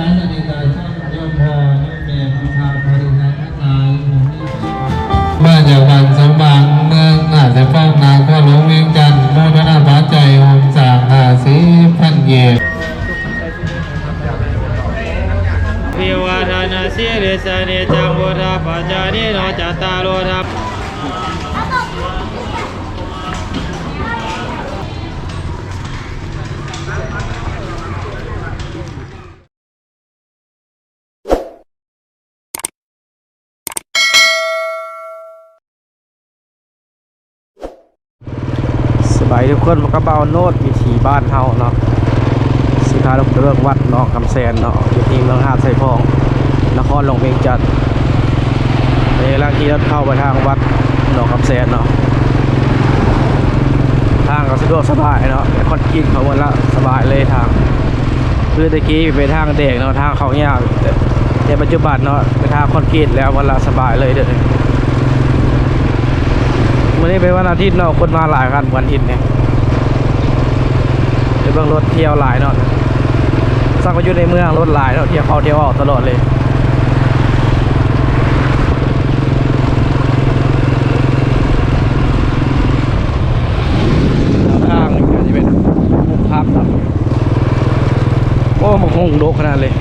การอ ทุกคนมันก็เบาโนดวิถีบ้านเฮาเนาะสิพาเราเรื่องวัดหนองคำแสนเนาะอยู่ที่เมืองหาดไซพอง นครหลวงเวียงจันทร์ในร่างที่รถเข้าไปทางวัดหนองคำแสนเนาะทางก็สะดวกสบายเนาะคอนกรีตเขาหมดละสบายเลยทางคือตะกี้ไปทางเด็กเนาะทางเขายากแต่แต่ปัจจุบันเนาะไปทางคอนกรีตแล้ววันละสบายเลยเด้อ วันนี้เป็นวันอาทิตย์เนาะคนมาหลายกันวันอาทิตย์เนี่ยเดี๋ยวเบิ่งรถเที่ยวหลายเนาะสักว่าอยู่ในเมืองรถหลายเนาะเที่ยวเข้าเที่ยวออกตลอดเลยทางนี่ก็จะเป็นมุมพักเนาะโอ้มันคงโดขนาดเลย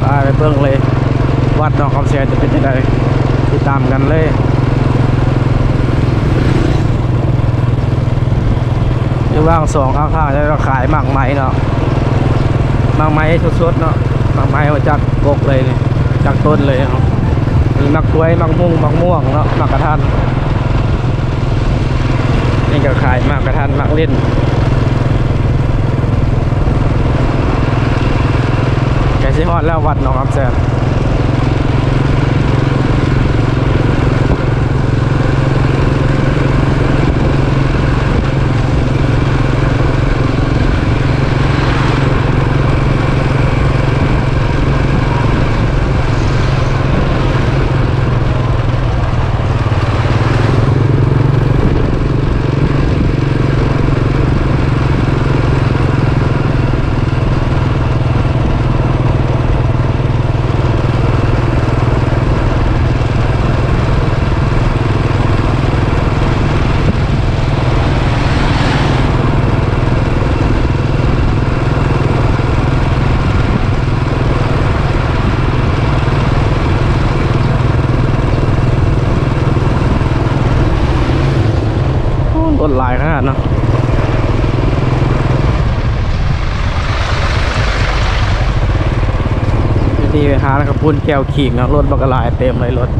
ไปไปเบิ่งเลย วัดหนองคำเสียจะเป็นยังไงติดตามกันเลยอยู่ว่างสองข้างๆจะขายหมากไม้เนาะหมากไม้สดๆเนาะหมากไม้มาจากกกเลยนี่จากต้นเลยเนาะมีหมักกล้วยหมักมุ้งหมักม่วงเนาะหมักกระทันนี่ก็ขายหมากกระทันหมากเล่นแกสิฮอดแล้ววัดหนองคำแสน นี่ไปหาแล้วก็พุ่นแก้วขีกเนะรถบักลายเต็มเลยรถ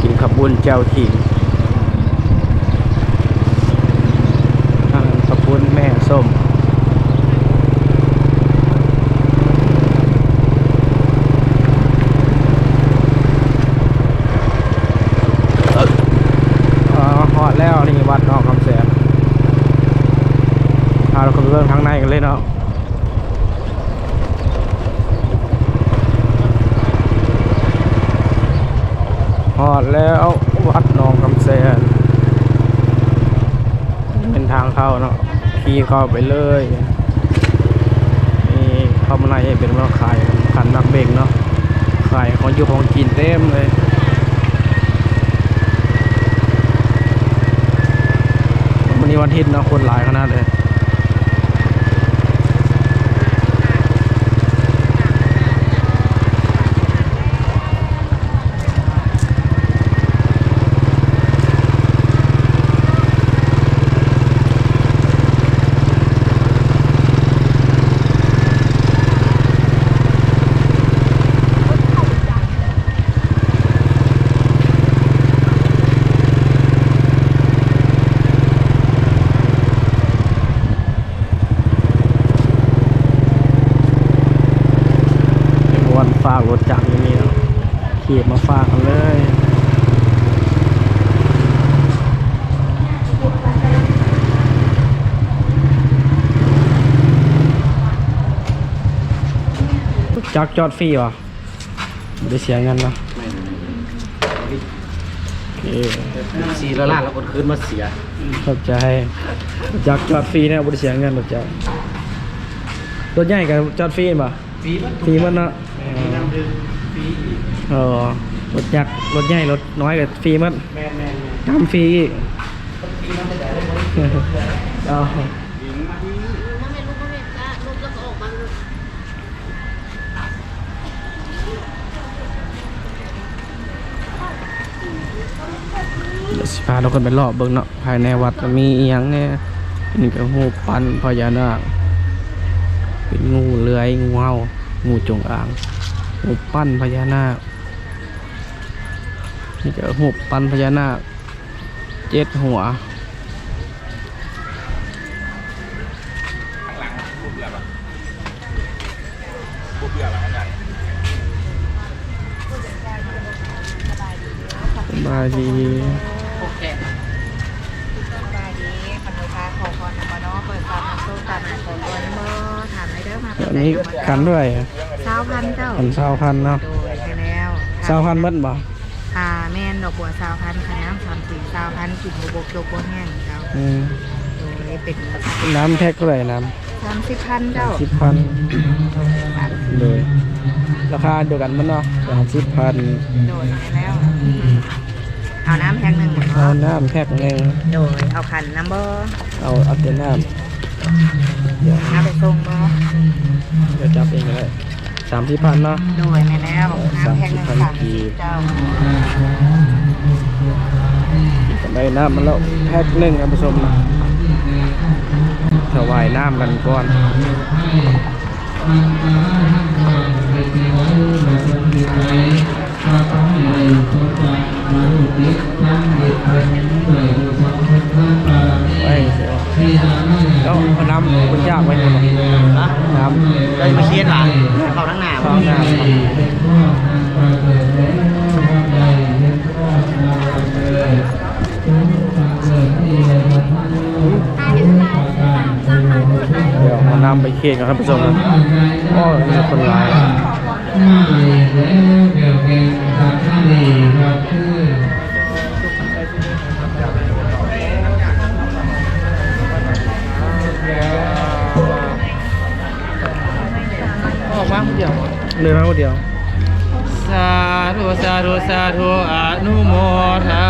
กินขับบุญแก้วขีกทางขับบุญแม่ส้มอดแล้วนี่วัดนอกคำแสนเราเข้าไปเบิ่งข้างในกันเลยเนาะหอดแล้ววัดหนองคำแสนเป็นทางเข้าเนาะขี่ เข้าไปเลยนี่เข้ามาในเป็นว่าขายขันนักเบงเนาะขายของอยู่ของกินเต็มเลยวันนี้วันอาทิตย์เนาะคนหลายขนาดเลย ฝากรถจักรอย่างนี้เขี่มาฝากกันเลยจักรจอดฟรีวะไม่ได้เสียเงินเนาะเคสีละล้านแล้วคนคืนมาเสียขอบใจอยากจอดฟรีเนี่ยบริเสียเงินรถเจ้ารถใหญ่กับจอดฟรีป่ะฟรีมันฟรีมันเนาะ มีน้ำดื่มฟรีเออรถยักษ์รถใหญ่รถน้อยกับฟรีมันแมนแมนทำฟรีอีกเอาน้ำไม่รู้ก็ไม่กล้าลูกแล้วก็ออกมาลูกเดี๋ยวสิพาเราคนไปรอบเบิ่งเนาะภายในวัดมีอีหยังเนี่ยนี่ก็หูปันพญานาคเป็นงูเลื้อยงูเห่างูจงอาง หูปั้นพญานาค นี่ก็หูปั้นพญานาคเจ็ดหัวสบายดีสบายดีคันลูกค้าขอพรนำมาเนาะเปิดตามมาสู้ตามมาขอพรเมื่อถามให้เด้อมาอันนี้กันด้วยเช้าพันเจ้าอันเศร้าพันเนาะโดยไปแล้วเศร้าพันเบิ้บ่อ่าแม่นดอกบัวเช้าพันคะน้ำสามสี่เช้าพันกินบวบกโจกบัวแห้งเจ้าอืมโดยเป็นน้ำแพ็คเท่าไหร่น้สามสิบพันเจ้าำสิบพันเลยราคาเดียวกันมั้เนาะสามสิบพันโดยไปแล้ว เอาน้ำแพ็คหนึ่งหมดเอาเนาะน้ำแพ็คหนึ่งโดยเอาขันน้ำบ่เอาเอาแต่น้ำเดี๋ยวน้ำไปส่งบ่ สามสิบพันเนาะ โดยไปแล้วน้ำแพ็คหนึ่งสามสามสิสิบบพันเจ้าได้น้ำมันแล้วแพ็คหนึ่งท่านผู้ชมนะถวายน้ำกันก่อนไป เอาน้ำไปเคียนกับท่านผู้ชมนะโอ้ยมีคนร้ายมาแล้วเกี่ยวกับทางทะครับคืออกมาคนเดียวเลยมาคนเดียว สาธุสาธุสาธุอนุโมทา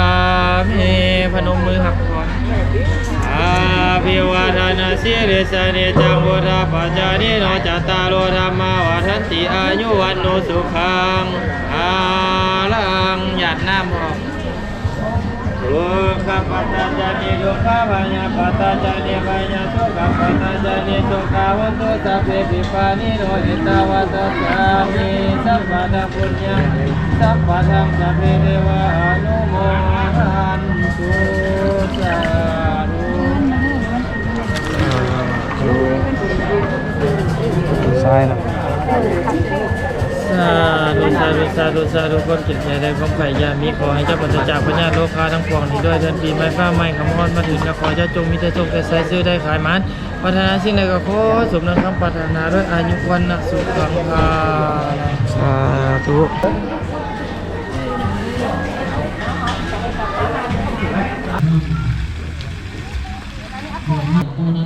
มิพนมมือหับทุกคน ภิวาทนาสิริสเนจังวุฒาปัจจานิโนจัตตารโลธรรมาวัฏันติอายุวันโนสุขังอาลังหยัดน้ำออกสุขปัตตาจานิสุขปัญญาปัตตาจานิปัญญาสุขปัตตาจานิสุขาวันตุสัพเพปิปานิโนอิตาวัตสามิสัพพะทางปุญญาสัพพะทางสัพเพเทวะ ซ้ายนะสาธุสาธุสาธุสาธุคนจิตใจได้ของไผ่ยามีขอให้เจ้าปัจจากพญาโลกาทั้งปวงนี้ด้วยเดินปีไม้ฟ้าไม้คำมอนมาถึงก็ขอเจ้าจงมีแต่จงแต่ใส่ซื้อได้ขายมันปรารถนาสิ่งใดก็ขอสมดังคำปรารถนาด้วยอายุวันนะสุขังคาสาธุผู้น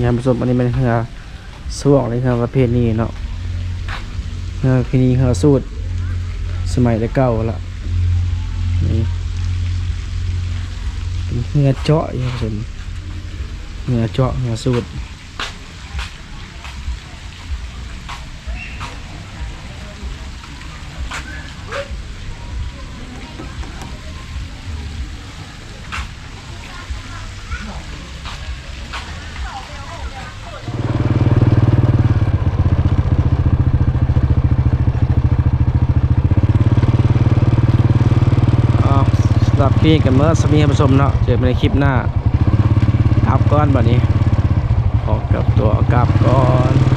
นี่ครับผู้ชมอันนี้เป็นเรือสวงเลยครับประเภทนี้เนาะเรือคืนี้เรือสูตร สมัยแต่เก่าละนี่เป็นเรือเจาะครับผู้ชมเรือเจาะเรือสูตรอ๋อสำหรับพี่กันเมื่อสมีผู้ชมเนาะเจอกันในคลิปหน้าอัพก้อนแบบนี้ขอกลับตัวกลับก่อน